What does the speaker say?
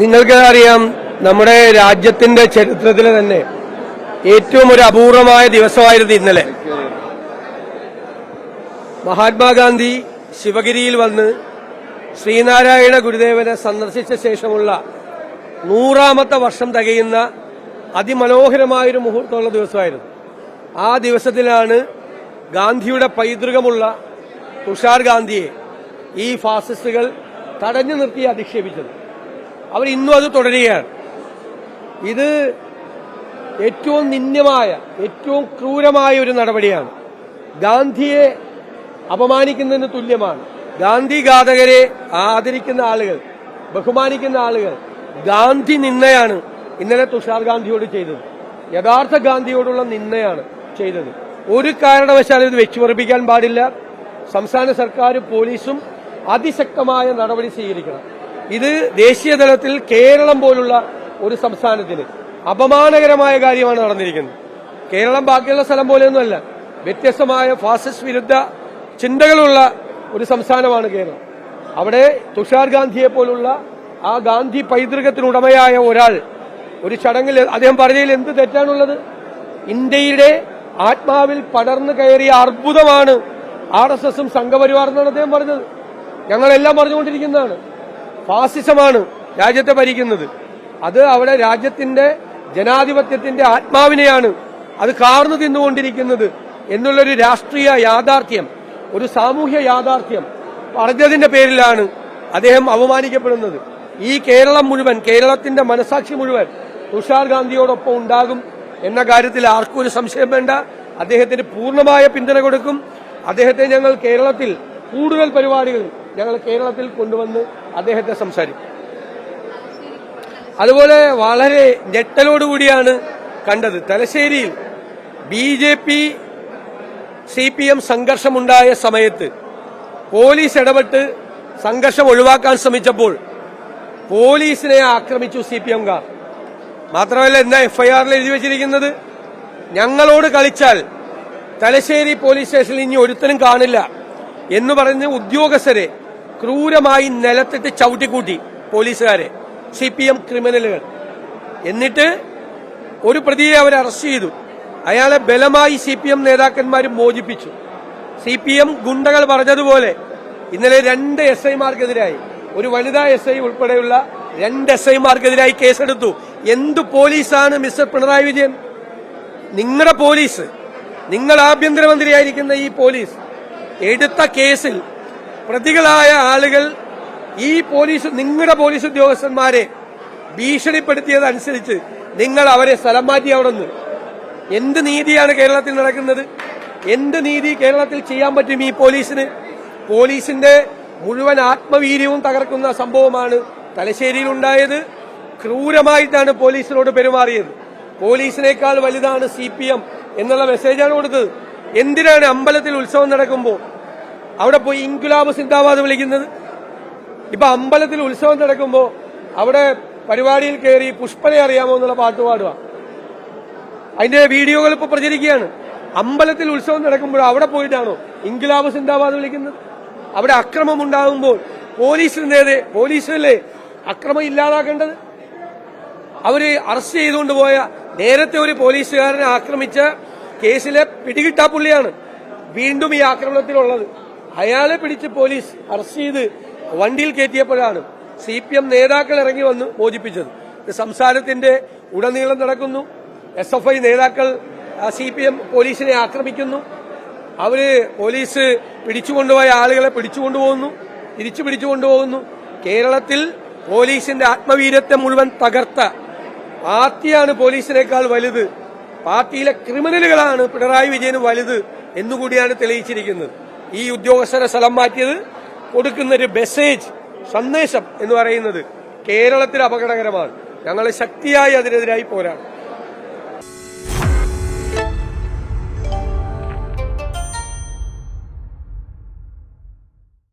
നിങ്ങൾക്ക് അറിയാം നമ്മുടെ രാജ്യത്തിന്റെ ചരിത്രത്തിലെ തന്നെ ഏറ്റവും ഒരു അപൂർവമായ ദിവസമായിരുന്നു ഇന്നലെ. മഹാത്മാഗാന്ധി ശിവഗിരിയിൽ വന്ന് ശ്രീനാരായണ ഗുരുദേവനെ സന്ദർശിച്ച ശേഷമുള്ള നൂറാമത്തെ വർഷം തികയുന്ന അതിമനോഹരമായൊരു മുഹൂർത്തമുള്ള ദിവസമായിരുന്നു. ആ ദിവസത്തിലാണ് ഗാന്ധിയുടെ പൈതൃകമുള്ള തുഷാർ ഗാന്ധിയെ ഈ ഫാസിസ്റ്റുകൾ തടഞ്ഞു നിർത്തി അധിക്ഷേപിച്ചത്. അവർ ഇന്നും അത് തുടരുകയാണ്. ഇത് ഏറ്റവും നിന്ദ്യമായ ഏറ്റവും ക്രൂരമായ ഒരു നടപടിയാണ്. ഗാന്ധിയെ അപമാനിക്കുന്നതിന് തുല്യമാണ്. ഗാന്ധി ഘാതകരെ ആദരിക്കുന്ന ആളുകൾ ബഹുമാനിക്കുന്ന ആളുകൾ ഗാന്ധി നിന്നയാണ് ഇന്നലെ തുഷാർ ഗാന്ധിയോട് ചെയ്തത്. യഥാർത്ഥ ഗാന്ധിയോടുള്ള നിന്നയാണ് ചെയ്തത്. ഒരു കാരണവശാലും ഇത് വെച്ചുപറപ്പിക്കാൻ പാടില്ല. സംസ്ഥാന സർക്കാരും പോലീസും അതിശക്തമായ നടപടി സ്വീകരിക്കണം. ഇത് ദേശീയ തലത്തിൽ കേരളം പോലുള്ള ഒരു സംസ്ഥാനത്തിന് അപമാനകരമായ കാര്യമാണ് നടന്നിരിക്കുന്നത്. കേരളം ബാക്കിയുള്ള സ്ഥലം പോലെയൊന്നുമല്ല. വ്യത്യസ്തമായ ഫാസിസ്റ്റ് വിരുദ്ധ ചിന്തകളുള്ള ഒരു സംസ്ഥാനമാണ് കേരളം. അവിടെ തുഷാർ ഗാന്ധിയെ പോലുള്ള ആ ഗാന്ധി പൈതൃകത്തിനുടമയായ ഒരാൾ ഒരു ചടങ്ങിൽ അദ്ദേഹം പറഞ്ഞതിൽ എന്ത് തെറ്റാണുള്ളത്? ഇന്ത്യയുടെ ആത്മാവിൽ പടർന്നു കയറിയ അർബുദമാണ് ആർ എസ് എസും സംഘപരിവാർ എന്നാണ് അദ്ദേഹം പറഞ്ഞത്. ഞങ്ങളെല്ലാം പറഞ്ഞുകൊണ്ടിരിക്കുന്നതാണ്. ഫാസിസമാണ് രാജ്യത്തെ ഭരിക്കുന്നത്. അത് അവിടെ രാജ്യത്തിന്റെ ജനാധിപത്യത്തിന്റെ ആത്മാവിനെയാണ് അത് കാർന്നു തിന്നുകൊണ്ടിരിക്കുന്നത് എന്നുള്ളൊരു രാഷ്ട്രീയ യാഥാർത്ഥ്യം ഒരു സാമൂഹ്യ യാഥാർത്ഥ്യം പറഞ്ഞതിന്റെ പേരിലാണ് അദ്ദേഹം അവമാനിക്കപ്പെടുന്നത് ഈ കേരളം മുഴുവൻ കേരളത്തിന്റെ മനസാക്ഷി മുഴുവൻ തുഷാർ ഗാന്ധിയോടൊപ്പം ഉണ്ടാകും എന്ന കാര്യത്തിൽ ആർക്കും ഒരു സംശയം വേണ്ട. അദ്ദേഹത്തിന് പൂർണമായ പിന്തുണ കൊടുക്കും. അദ്ദേഹത്തെ ഞങ്ങൾ കേരളത്തിൽ കൂടുതൽ പരിപാടികൾ ഞങ്ങൾ കേരളത്തിൽ കൊണ്ടുവന്ന് അദ്ദേഹത്തെ സംസാരിക്കും. അതുപോലെ വളരെ ഞെട്ടലോടുകൂടിയാണ് കണ്ടത്. തലശ്ശേരിയിൽ B J P C P M സംഘർഷമുണ്ടായ സമയത്ത് പോലീസ് ഇടപെട്ട് സംഘർഷം ഒഴിവാക്കാൻ ശ്രമിച്ചപ്പോൾ പോലീസിനെ ആക്രമിച്ചു സി പി എംകാർ മാത്രമല്ല എന്താ എഫ്ഐആറിൽ എഴുതി വെച്ചിരിക്കുന്നത് ഞങ്ങളോട് കളിച്ചാൽ തലശ്ശേരി പോലീസ് സ്റ്റേഷനിൽ ഇനി ഒരുത്തനും കാണില്ല എന്ന് പറഞ്ഞ് ഉദ്യോഗസ്ഥരെ ക്രൂരമായി നിലത്തിട്ട് ചവിട്ടിക്കൂട്ടി പോലീസുകാരെ സി പി എം ക്രിമിനലുകൾ. എന്നിട്ട് ഒരു പ്രതിയെ അവർ അറസ്റ്റ് ചെയ്തു. അയാളെ ബലമായി സി പി എം നേതാക്കന്മാർ മോചിപ്പിച്ചു. സി പി എം ഗുണ്ടകൾ പറഞ്ഞതുപോലെ ഇന്നലെ രണ്ട് എസ് ഐമാർക്കെതിരായി ഒരു വനിതാ എസ് ഐ ഉൾപ്പെടെയുള്ള രണ്ട് എസ് ഐമാർക്കെതിരായി കേസെടുത്തു. എന്തു പോലീസാണ് മിസ്റ്റർ പിണറായി വിജയൻ? നിങ്ങളുടെ പോലീസ് നിങ്ങൾ ആഭ്യന്തരമന്ത്രിയായിരിക്കുന്ന ഈ പോലീസ് എടുത്ത കേസിൽ പ്രതികളായ ആളുകൾ ഈ പോലീസ് നിങ്ങളുടെ പോലീസ് ഉദ്യോഗസ്ഥന്മാരെ ഭീഷണിപ്പെടുത്തിയതനുസരിച്ച് നിങ്ങൾ അവരെ സ്ഥലം മാറ്റി അവിടെ നിന്ന് എന്ത് നീതിയാണ് കേരളത്തിൽ നടക്കുന്നത്? എന്ത് നീതി കേരളത്തിൽ ചെയ്യാൻ പറ്റും ഈ പോലീസിന്? പോലീസിന്റെ മുഴുവൻ ആത്മവീര്യവും തകർക്കുന്ന സംഭവമാണ് തലശ്ശേരിയിൽ ഉണ്ടായത് ക്രൂരമായിട്ടാണ് പോലീസിനോട് പെരുമാറിയത്. പോലീസിനേക്കാൾ വലുതാണ് സി എന്നുള്ള മെസ്സേജാണ് കൊടുത്തത്. എന്തിനാണ് അമ്പലത്തിൽ ഉത്സവം നടക്കുമ്പോൾ അവിടെ പോയി ഇൻകുലാബ് സിന്ദാബാദ് വിളിക്കുന്നത്. ഇപ്പൊ അമ്പലത്തിൽ ഉത്സവം നടക്കുമ്പോ അവിടെ പരിപാടിയിൽ കയറി പുഷ്പനെ അറിയാമോ എന്നുള്ള പാട്ട് പാടുക അതിന്റെ വീഡിയോകൾ ഇപ്പൊ പ്രചരിക്കുകയാണ്. അമ്പലത്തിൽ ഉത്സവം നടക്കുമ്പോൾ അവിടെ പോയിട്ടാണോ ഇൻകുലാബ് സിന്ദാബാദ് വിളിക്കുന്നത്? അവിടെ അക്രമം ഉണ്ടാകുമ്പോൾ പോലീസിന് നേരെ പോലീസിനല്ലേ അക്രമം ഇല്ലാതാക്കേണ്ടത്? അവർ അറസ്റ്റ് ചെയ്തുകൊണ്ട് പോയ നേരത്തെ ഒരു പോലീസുകാരനെ ആക്രമിച്ച കേസിലെ പിടികിട്ടാപ്പുള്ളിയാണ് വീണ്ടും ഈ ആക്രമണത്തിലുള്ളത്. അയാളെ പിടിച്ച് പോലീസ് അറസ്റ്റ് ചെയ്ത് വണ്ടിയിൽ കയറ്റിയപ്പോഴാണ് സി പി എം നേതാക്കൾ ഇറങ്ങി വന്ന് മോചിപ്പിച്ചത്. സംസാരത്തിന്റെ ഉടനീളം നടക്കുന്നു. എസ് എഫ് ഐ നേതാക്കൾ സി പി എം പോലീസിനെ ആക്രമിക്കുന്നു. അവർ പോലീസ് പിടിച്ചുകൊണ്ടുപോയ ആളുകളെ പിടിച്ചുകൊണ്ടുപോകുന്നു തിരിച്ചു പിടിച്ചുകൊണ്ടുപോകുന്നു. കേരളത്തിൽ പോലീസിന്റെ ആത്മവീര്യത്തെ മുഴുവൻ തകർത്ത പാർട്ടിയാണ് പോലീസിനേക്കാൾ വലുത്. പാർട്ടിയിലെ ക്രിമിനലുകളാണ് പിണറായി വിജയന് വലുത് എന്നുകൂടിയാണ് തെളിയിച്ചിരിക്കുന്നത്. ഈ ഉദ്യോഗസ്ഥരെ സ്ഥലം മാറ്റിയത് കൊടുക്കുന്ന ഒരു മെസ്സേജ് സന്ദേശം എന്ന് പറയുന്നത് കേരളത്തിൽ അപകടകരമാണ്. ഞങ്ങൾ ശക്തിയായി അതിനെതിരായി പോരാടും.